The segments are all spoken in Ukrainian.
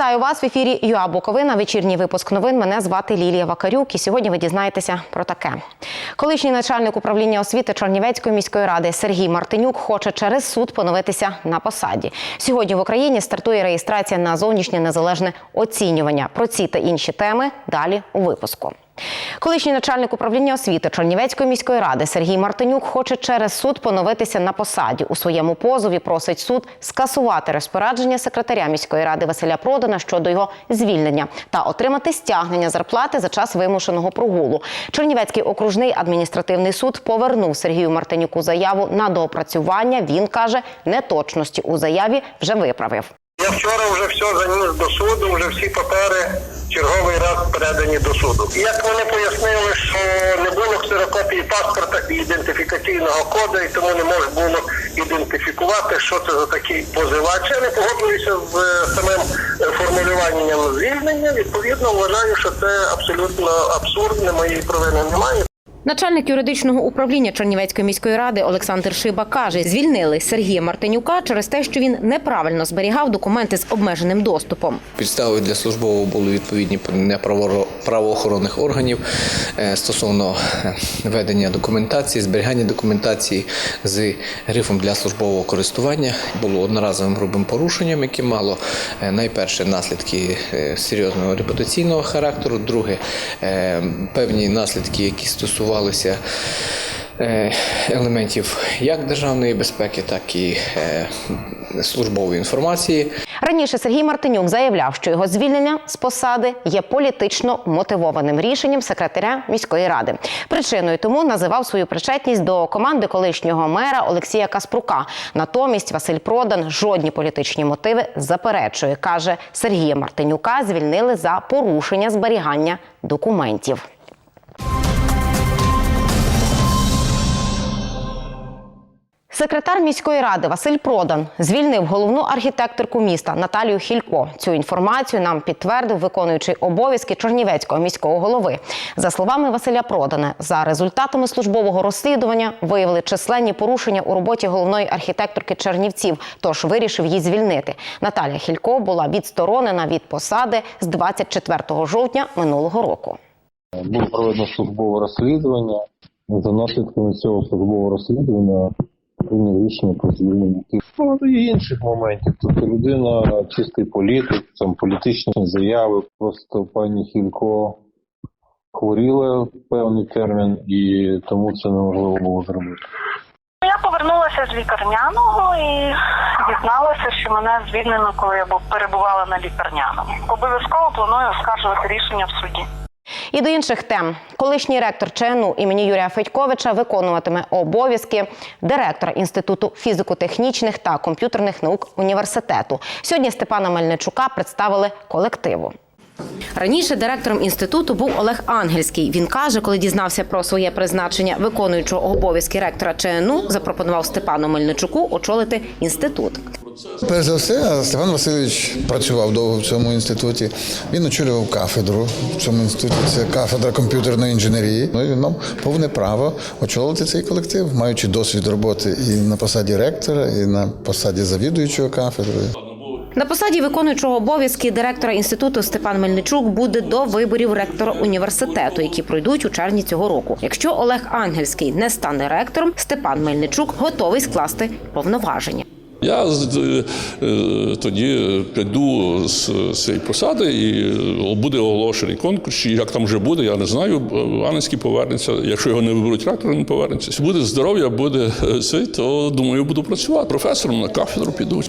Вітаю вас в ефірі ЮА Буковина. Вечірній випуск новин. Мене звати Лілія Вакарюк. І сьогодні ви дізнаєтеся про таке. Колишній начальник управління освіти Чернівецької міської ради Сергій Мартинюк хоче через суд поновитися на посаді. Сьогодні в Україні стартує реєстрація на зовнішнє незалежне оцінювання. Про ці та інші теми далі у випуску. Колишній начальник управління освіти Чернівецької міської ради Сергій Мартинюк хоче через суд поновитися на посаді. У своєму позові просить суд скасувати розпорядження секретаря міської ради Василя Продана щодо його звільнення та отримати стягнення зарплати за час вимушеного прогулу. Чернівецький окружний адміністративний суд повернув Сергію Мартинюку заяву на доопрацювання. Він каже, неточності у заяві вже виправив. Я вчора вже все заніс до суду, вже всі папери черговий раз передані до суду. Як вони пояснили, що не було ксерокопії паспорта і ідентифікаційного коду, і тому не можна було ідентифікувати, що це за такий позивач. Я не погоджуюся з е, самим е, формулюванням звільнення. Відповідно, вважаю, що це абсолютно абсурдне, моєї провини немає. Начальник юридичного управління Чернівецької міської ради Олександр Шиба каже, звільнили Сергія Мартинюка через те, що він неправильно зберігав документи з обмеженим доступом. Підставою для службового були відповідні правоохоронних органів е, стосовно е, ведення документації, зберігання документації з грифом для службового користування. Було одноразовим грубим порушенням, яке мало е, найперше наслідки серйозного репутаційного характеру, друге певні наслідки, які стосувалися. Е, Елементів як державної безпеки, так і е, службової інформації. Раніше Сергій Мартинюк заявляв, що його звільнення з посади є політично мотивованим рішенням секретаря міської ради. Причиною тому називав свою причетність до команди колишнього мера Олексія Каспрука. Натомість Василь Продан жодні політичні мотиви заперечує. каже Сергія Мартинюка звільнили за порушення зберігання документів. Секретар міської ради Василь Продан звільнив головну архітекторку міста Наталію Хілько. Цю інформацію нам підтвердив виконуючий обов'язки Чернівецького міського голови. За словами Василя Продана, за результатами службового розслідування виявили численні порушення у роботі головної архітекторки Чернівців, тож вирішив її звільнити. Наталія Хілько була відсторонена від посади з 24 жовтня минулого року. Було проведено службове розслідування. За наслідками цього службового розслідування прийняв рішення про звільнення. Багато є інших моментів. Тобто людина чистий політик, там політичні заяви. Просто пані Хілько хворіла певний термін, і тому це неможливо було зробити. Я повернулася з лікарняного і дізналася, що мене звільнено, коли я перебувала на лікарняному. Обов'язково планую оскаржувати рішення в суді. І до інших тем. Колишній ректор ЧНУ імені Юрія Федьковича виконуватиме обов'язки директора Інституту фізико-технічних та комп'ютерних наук університету. Сьогодні Степана Мельничука представили колективу. Раніше директором інституту був Олег Ангельський. Він каже, коли дізнався про своє призначення виконуючого обов'язки ректора ЧНУ, запропонував Степану Мельничуку очолити інститут. Перш за все, Степан Васильович працював довго в цьому інституті. Він очолював кафедру в цьому інституті. Це кафедра комп'ютерної інженерії. Ну і він мав повне право очолити цей колектив, маючи досвід роботи і на посаді ректора, і на посаді завідуючого кафедрою. На посаді виконуючого обов'язки директора інституту Степан Мельничук буде до виборів ректора університету, які пройдуть у червні цього року. Якщо Олег Ангельський не стане ректором, Степан Мельничук готовий скласти повноваження. Я е, е, тоді піду з цієї посади і е, буде оголошений конкурс. І як там вже буде, я не знаю. Анинський повернеться. Якщо його не виберуть ректором, він повернеться. Буде здоров'я, буде е, це, то думаю, буду працювати. Професором на кафедру піду.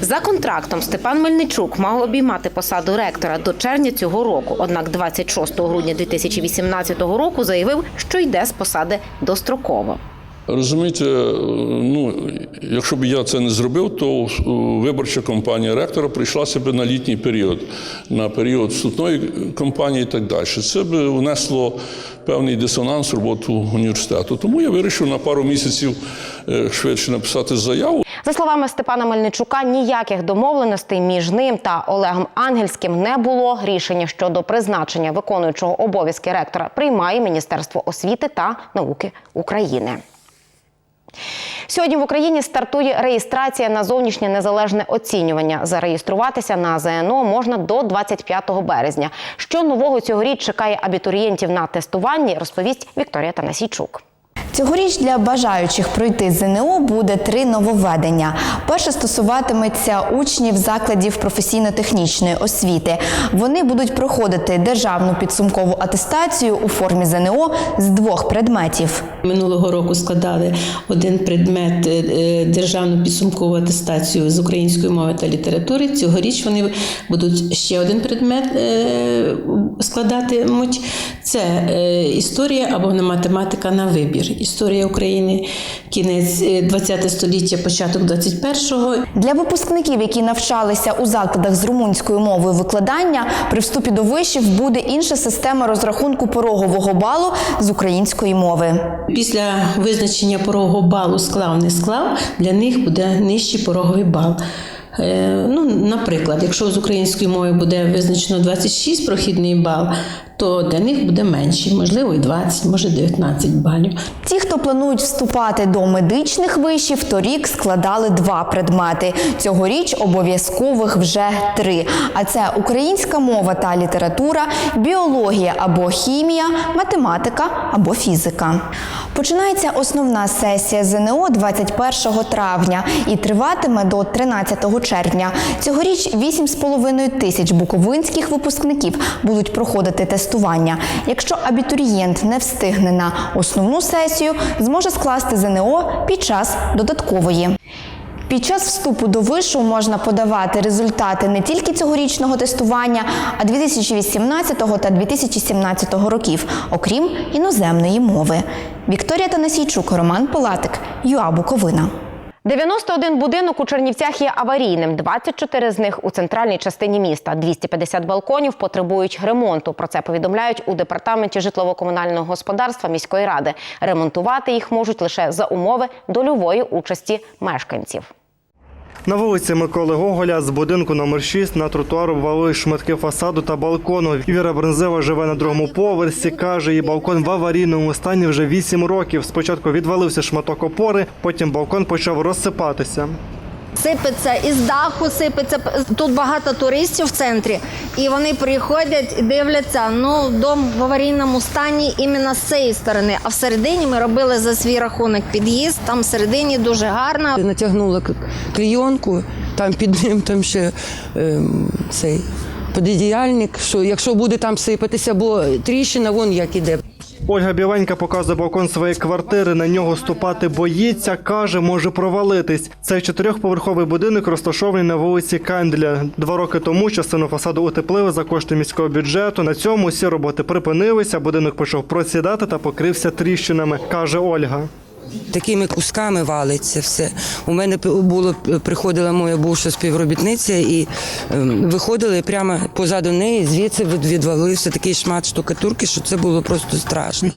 За контрактом Степан Мельничук мав обіймати посаду ректора до червня цього року. Однак 26 грудня 2018 року заявив, що йде з посади достроково. Розумієте, ну якщо б я це не зробив, то е, виборча кампанія ректора прийшлася б на літній період, на період вступної кампанії і так далі. Це б внесло певний дисонанс в роботу університету. Тому я вирішив на пару місяців швидше написати заяву. За словами Степана Мельничука, ніяких домовленостей між ним та Олегом Ангельським не було. Рішення щодо призначення виконуючого обов'язки ректора приймає Міністерство освіти та науки України. Сьогодні в Україні стартує реєстрація на зовнішнє незалежне оцінювання. Зареєструватися на ЗНО можна до 25 березня. Що нового цьогоріч чекає абітурієнтів на тестуванні, розповість Вікторія Танасійчук. Цьогоріч для бажаючих пройти ЗНО буде три нововведення. Перше стосуватиметься учнів закладів професійно-технічної освіти. Вони будуть проходити державну підсумкову атестацію у формі ЗНО з двох предметів. Минулого року складали один предмет е, е, державну підсумкову атестацію з української мови та літератури. Цьогоріч вони будуть ще один предмет е, складатимуть. Це е, історія або математика на вибір. Історія України, кінець ХХ століття, початок 21-го. Для випускників, які навчалися у закладах з румунською мовою викладання, при вступі до вишів буде інша система розрахунку порогового балу з української мови. Після визначення порогового балу склав не склав, для них буде нижчий пороговий бал. Е, Ну, наприклад, якщо з української мови буде визначено 26 прохідний бал, то для них буде менший, можливо, і 20, може 19 балів. Ті, хто планують вступати до медичних вишів, торік складали два предмети. Цьогоріч обов'язкових вже три. А це українська мова та література, біологія або хімія, математика або фізика. Починається основна сесія ЗНО 21 травня і триватиме до 13 червня. Цьогоріч 8,5 тисяч буковинських випускників будуть проходити тестування. Якщо абітурієнт не встигне на основну сесію, зможе скласти ЗНО під час додаткової. Під час вступу до вишу можна подавати результати не тільки цьогорічного тестування, а 2018 та 2017 років, окрім іноземної мови. Вікторія Танасійчук, Роман Палатик, ЮА Буковина. 91 будинок у Чернівцях є аварійним. 24 з них у центральній частині міста. 250 балконів потребують ремонту. Про це повідомляють у департаменті житлово-комунального господарства міської ради. Ремонтувати їх можуть лише за умови дольової участі мешканців. На вулиці Миколи Гоголя з будинку номер 6 на тротуар обвалили шматки фасаду та балкону. Віра Брензева живе на другому поверсі. Каже, її балкон в аварійному стані вже 8 років. Спочатку відвалився шматок опори, потім балкон почав розсипатися. Сипеться із даху, сипеться. Тут багато туристів в центрі, і вони приходять і дивляться. Ну, дом в аварійному стані іменно з цієї сторони. А всередині ми робили за свій рахунок під'їзд. Там всередині дуже гарно. Натягнула к- клейонку, там під ним там ще ем, цей подідіяльник, що якщо буде там сипатися, бо тріщина вон як іде. Ольга Біленька показує балкон своєї квартири. На нього ступати боїться, каже, може провалитись. Цей чотирьохповерховий будинок розташований на вулиці Кендля. Два роки тому частину фасаду утеплили за кошти міського бюджету. На цьому всі роботи припинилися. Будинок почав просідати та покрився тріщинами, каже Ольга. Такими кусками валиться все. У мене було приходила моя бувша співробітниця і ем, виходили прямо позаду неї, звідси від- відвалився такий шмат штукатурки, що це було просто страшно.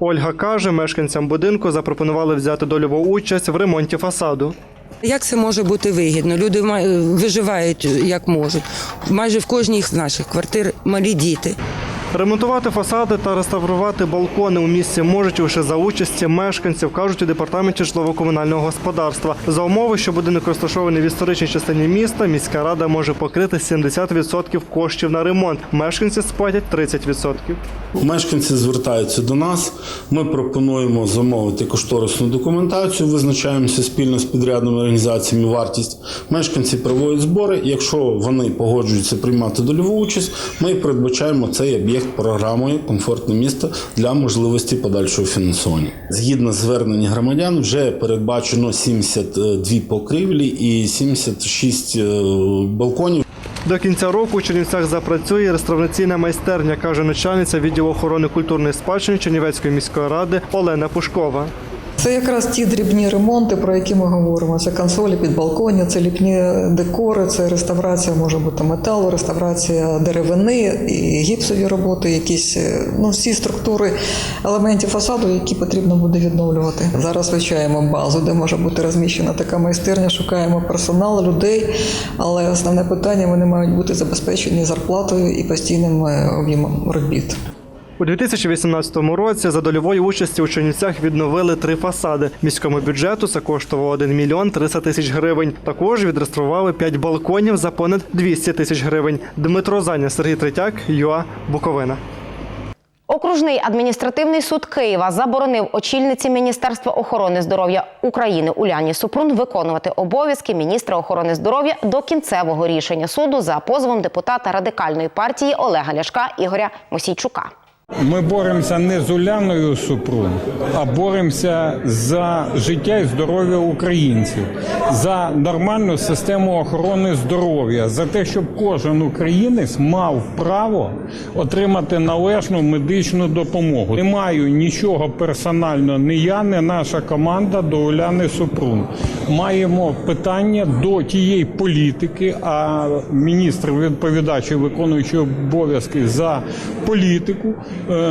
Ольга каже, мешканцям будинку запропонували взяти дольову участь в ремонті фасаду. Як це може бути вигідно? Люди виживають як можуть. Майже в кожній з наших квартир малі діти. Ремонтувати фасади та реставрувати балкони у місті можуть лише за участі мешканців, кажуть у департаменті житлово-комунального господарства. За умови, що будинок розташований в історичній частині міста, міська рада може покрити 70% коштів на ремонт. Мешканці сплатять 30%. Мешканці звертаються до нас. Ми пропонуємо замовити кошторисну документацію, визначаємося спільно з підрядними організаціями вартість. Мешканці проводять збори. Якщо вони погоджуються приймати дольову участь, ми передбачаємо цей об'єкт програмою Комфортне місто для можливості подальшого фінансування. Згідно звернення громадян, вже передбачено 72 покрівлі і 76 е, балконів. До кінця року у Чернівцях запрацює реставраційна майстерня, каже начальниця відділу охорони культурної спадщини Чернівецької міської ради Олена Пушкова. Це якраз ті дрібні ремонти, про які ми говоримо. Це консолі під балконі, це ліпні декори, це реставрація може бути металу, реставрація деревини і гіпсові роботи, якісь е, ну всі структури елементів фасаду, які потрібно буде відновлювати. Зараз вивчаємо базу, де може бути розміщена така майстерня, шукаємо персонал, людей. Але основне питання вони мають бути забезпечені зарплатою і постійним е, об'ємом робіт. У 2018 році за дольової участі у Чернівцях відновили три фасади. Міському бюджету це коштувало 1 мільйон 300 тисяч гривень. Також відреставрували 5 балконів за понад 200 тисяч гривень. Дмитро Заня, Сергій Третяк, ЮА Буковина. Окружний адміністративний суд Києва заборонив очільниці Міністерства охорони здоров'я України Уляні Супрун виконувати обов'язки міністра охорони здоров'я до кінцевого рішення суду за позовом депутата радикальної партії Олега Ляшка Ігоря Мосійчука. Ми боремося не з Уляною Супрун, а боремося за життя і здоров'я українців, за нормальну систему охорони здоров'я, за те, щоб кожен українець мав право отримати належну медичну допомогу. Не маю нічого персонально, ні я, ні наша команда до Уляни Супрун. Маємо питання до тієї політики, а міністр відповідачі виконуючи обов'язки за політику,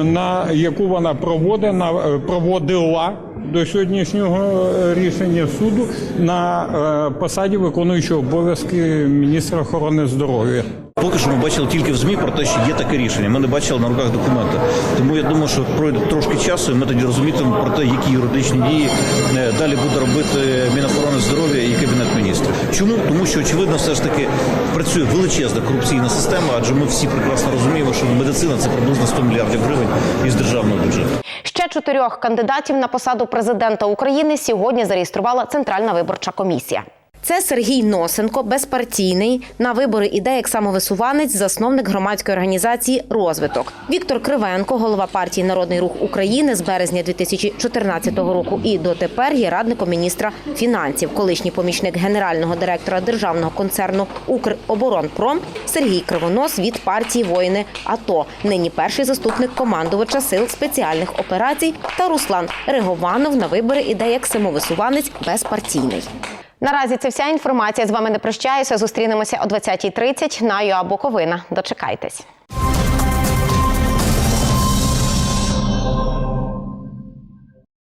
на яку вона е, проводила до сьогоднішнього е, рішення суду на е, посаді виконуючого обов'язки міністра охорони здоров'я. Поки що ми бачили тільки в ЗМІ про те, що є таке рішення. Ми не бачили на руках документи. Тому я думаю, що пройде трошки часу, і ми тоді розумітимемо про те, які юридичні дії е, далі буде робити Мінохорони здоров'я і Кабінет міністрів. Чому? Тому що очевидно, все ж таки працює величезна корупційна система, адже ми всі прекрасно розуміємо, що медицина це приблизно 100 мільярдів гривень із державного бюджету. Ще чотирьох кандидатів на посаду президента України сьогодні зареєструвала Центральна виборча комісія. Це Сергій Носенко, безпартійний. На вибори іде як самовисуванець, засновник громадської організації Розвиток. Віктор Кривенко, голова партії Народний рух України з березня 2014 року і дотепер є радником міністра фінансів, колишній помічник генерального директора державного концерну Укроборонпром Сергій Кривонос від партії Воїни АТО. Нині перший заступник командувача сил спеціальних операцій та Руслан Ригованов на вибори іде як самовисуванець безпартійний. Наразі це вся інформація. З вами не прощаюся. Зустрінемося о 20.30 на ЮА Буковина. Дочекайтесь.